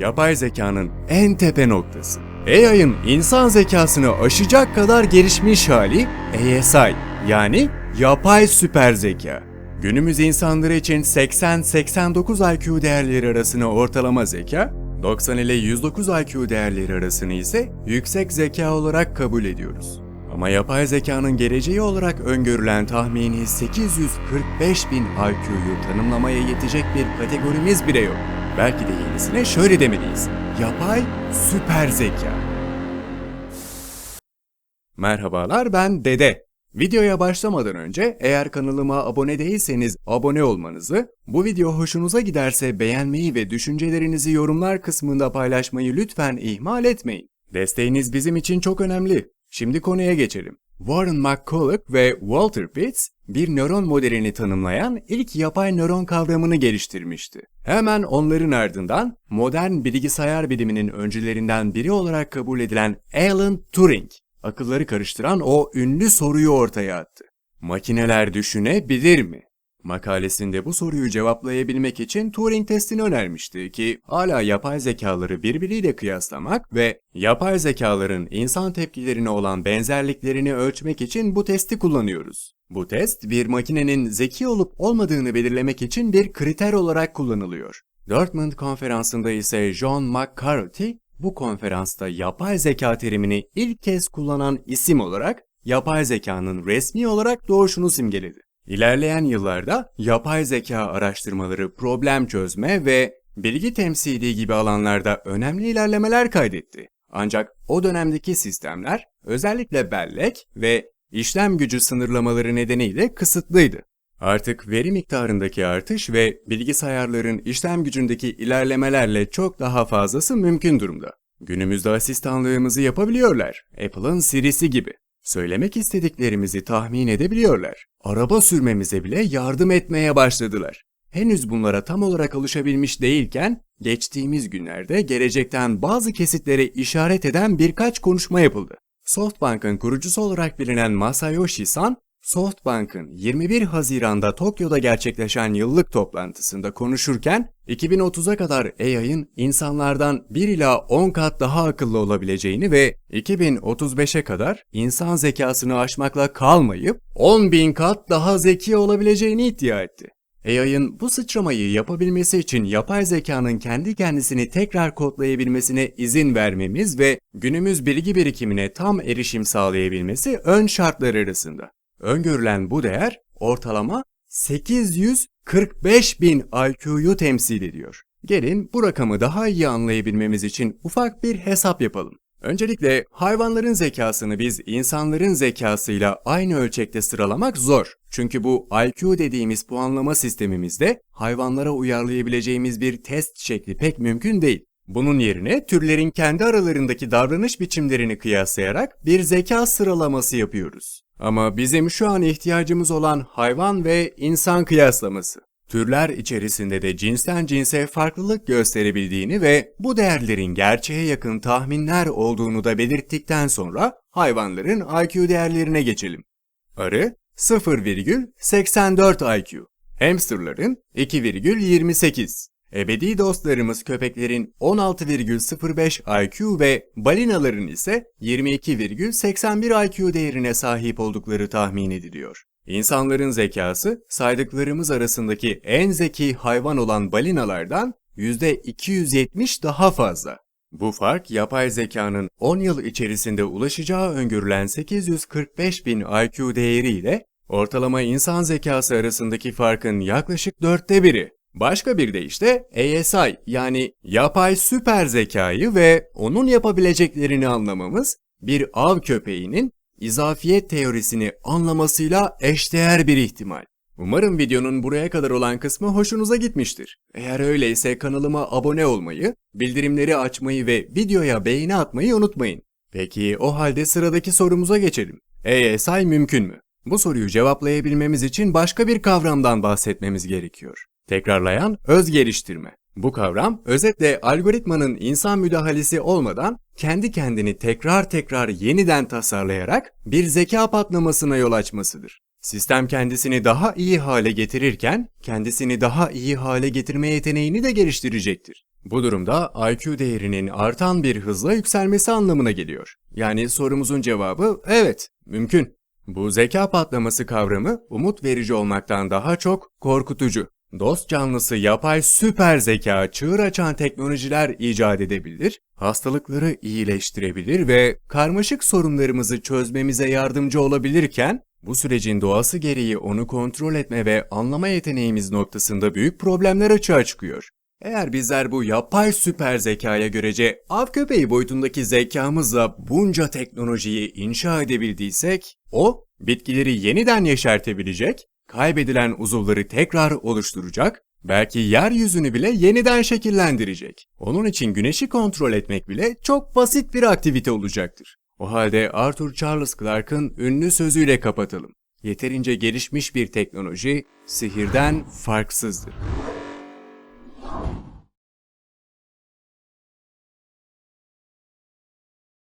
yapay zekanın en tepe noktası. AI'ın insan zekasını aşacak kadar gelişmiş hali ASI yani yapay süper zeka. Günümüz insanları için 80-89 IQ değerleri arasını ortalama zeka, 90 ile 109 IQ değerleri arasını ise yüksek zeka olarak kabul ediyoruz. Ama yapay zekanın geleceği olarak öngörülen tahmini 845 bin IQ'yu tanımlamaya yetecek bir kategorimiz bile yok. Belki de yenisine şöyle demeliyiz. Yapay süper zeka. Merhabalar ben Dede. Videoya başlamadan önce eğer kanalıma abone değilseniz abone olmanızı, bu video hoşunuza giderse beğenmeyi ve düşüncelerinizi yorumlar kısmında paylaşmayı lütfen ihmal etmeyin. Desteğiniz bizim için çok önemli. Şimdi konuya geçelim. Warren McCulloch ve Walter Pitts bir nöron modelini tanımlayan ilk yapay nöron kavramını geliştirmişti. Hemen onların ardından modern bilgisayar biliminin öncülerinden biri olarak kabul edilen Alan Turing, akılları karıştıran o ünlü soruyu ortaya attı. Makineler düşünebilir mi? Makalesinde bu soruyu cevaplayabilmek için Turing testini önermişti ki hala yapay zekaları birbiriyle kıyaslamak ve yapay zekaların insan tepkilerine olan benzerliklerini ölçmek için bu testi kullanıyoruz. Bu test bir makinenin zeki olup olmadığını belirlemek için bir kriter olarak kullanılıyor. Dortmund konferansında ise John McCarthy bu konferansta yapay zeka terimini ilk kez kullanan isim olarak yapay zekanın resmi olarak doğuşunu simgeledi. İlerleyen yıllarda yapay zeka araştırmaları problem çözme ve bilgi temsili gibi alanlarda önemli ilerlemeler kaydetti. Ancak o dönemdeki sistemler özellikle bellek ve işlem gücü sınırlamaları nedeniyle kısıtlıydı. Artık veri miktarındaki artış ve bilgisayarların işlem gücündeki ilerlemelerle çok daha fazlası mümkün durumda. Günümüzde asistanlığımızı yapabiliyorlar. Apple'ın Siri'si gibi. Söylemek istediklerimizi tahmin edebiliyorlar. Araba sürmemize bile yardım etmeye başladılar. Henüz bunlara tam olarak alışabilmiş değilken, geçtiğimiz günlerde gelecekten bazı kesitleri işaret eden birkaç konuşma yapıldı. SoftBank'ın kurucusu olarak bilinen Masayoshi Son, SoftBank'ın 21 Haziran'da Tokyo'da gerçekleşen yıllık toplantısında konuşurken 2030'a kadar AI'ın insanlardan 1 ila 10 kat daha akıllı olabileceğini ve 2035'e kadar insan zekasını aşmakla kalmayıp 10 bin kat daha zeki olabileceğini iddia etti. AI'ın bu sıçramayı yapabilmesi için yapay zekanın kendi kendisini tekrar kodlayabilmesine izin vermemiz ve günümüz bilgi birikimine tam erişim sağlayabilmesi ön şartlar arasında. Öngörülen bu değer ortalama 845 bin IQ'yu temsil ediyor. Gelin bu rakamı daha iyi anlayabilmemiz için ufak bir hesap yapalım. Öncelikle hayvanların zekasını biz insanların zekasıyla aynı ölçekte sıralamak zor. Çünkü bu IQ dediğimiz puanlama sistemimizde hayvanlara uyarlayabileceğimiz bir test şekli pek mümkün değil. Bunun yerine türlerin kendi aralarındaki davranış biçimlerini kıyaslayarak bir zeka sıralaması yapıyoruz. Ama bizim şu an ihtiyacımız olan hayvan ve insan kıyaslaması. Türler içerisinde de cinsten cinse farklılık gösterebildiğini ve bu değerlerin gerçeğe yakın tahminler olduğunu da belirttikten sonra hayvanların IQ değerlerine geçelim. Arı 0,84 IQ, hamsterların 2,28, ebedi dostlarımız köpeklerin 16,05 IQ ve balinaların ise 22,81 IQ değerine sahip oldukları tahmin ediliyor. İnsanların zekası saydıklarımız arasındaki en zeki hayvan olan balinalardan %270 daha fazla. Bu fark yapay zekanın 10 yıl içerisinde ulaşacağı öngörülen 845 bin IQ değeriyle ortalama insan zekası arasındaki farkın yaklaşık dörtte biri. Başka bir deyişle ASI yani yapay süper zekayı ve onun yapabileceklerini anlamamız bir av köpeğinin izafiyet teorisini anlamasıyla eşdeğer bir ihtimal. Umarım videonun buraya kadar olan kısmı hoşunuza gitmiştir. Eğer öyleyse kanalıma abone olmayı, bildirimleri açmayı ve videoya beğeni atmayı unutmayın. Peki o halde sıradaki sorumuza geçelim. ASI mümkün mü? Bu soruyu cevaplayabilmemiz için başka bir kavramdan bahsetmemiz gerekiyor. Tekrarlayan öz geliştirme. Bu kavram özetle algoritmanın insan müdahalesi olmadan kendi kendini tekrar tekrar yeniden tasarlayarak bir zeka patlamasına yol açmasıdır. Sistem kendisini daha iyi hale getirirken kendisini daha iyi hale getirme yeteneğini de geliştirecektir. Bu durumda IQ değerinin artan bir hızla yükselmesi anlamına geliyor. Yani sorumuzun cevabı evet, mümkün. Bu zeka patlaması kavramı umut verici olmaktan daha çok korkutucu. Dost canlısı yapay süper zeka çığır açan teknolojiler icat edebilir, hastalıkları iyileştirebilir ve karmaşık sorunlarımızı çözmemize yardımcı olabilirken, bu sürecin doğası gereği onu kontrol etme ve anlama yeteneğimiz noktasında büyük problemler açığa çıkıyor. Eğer bizler bu yapay süper zekaya görece av köpeği boyutundaki zekamızla bunca teknolojiyi inşa edebildiysek, o bitkileri yeniden yeşertebilecek, kaybedilen uzuvları tekrar oluşturacak, belki yeryüzünü bile yeniden şekillendirecek. Onun için güneşi kontrol etmek bile çok basit bir aktivite olacaktır. O halde Arthur Charles Clarke'ın ünlü sözüyle kapatalım. Yeterince gelişmiş bir teknoloji sihirden farksızdır.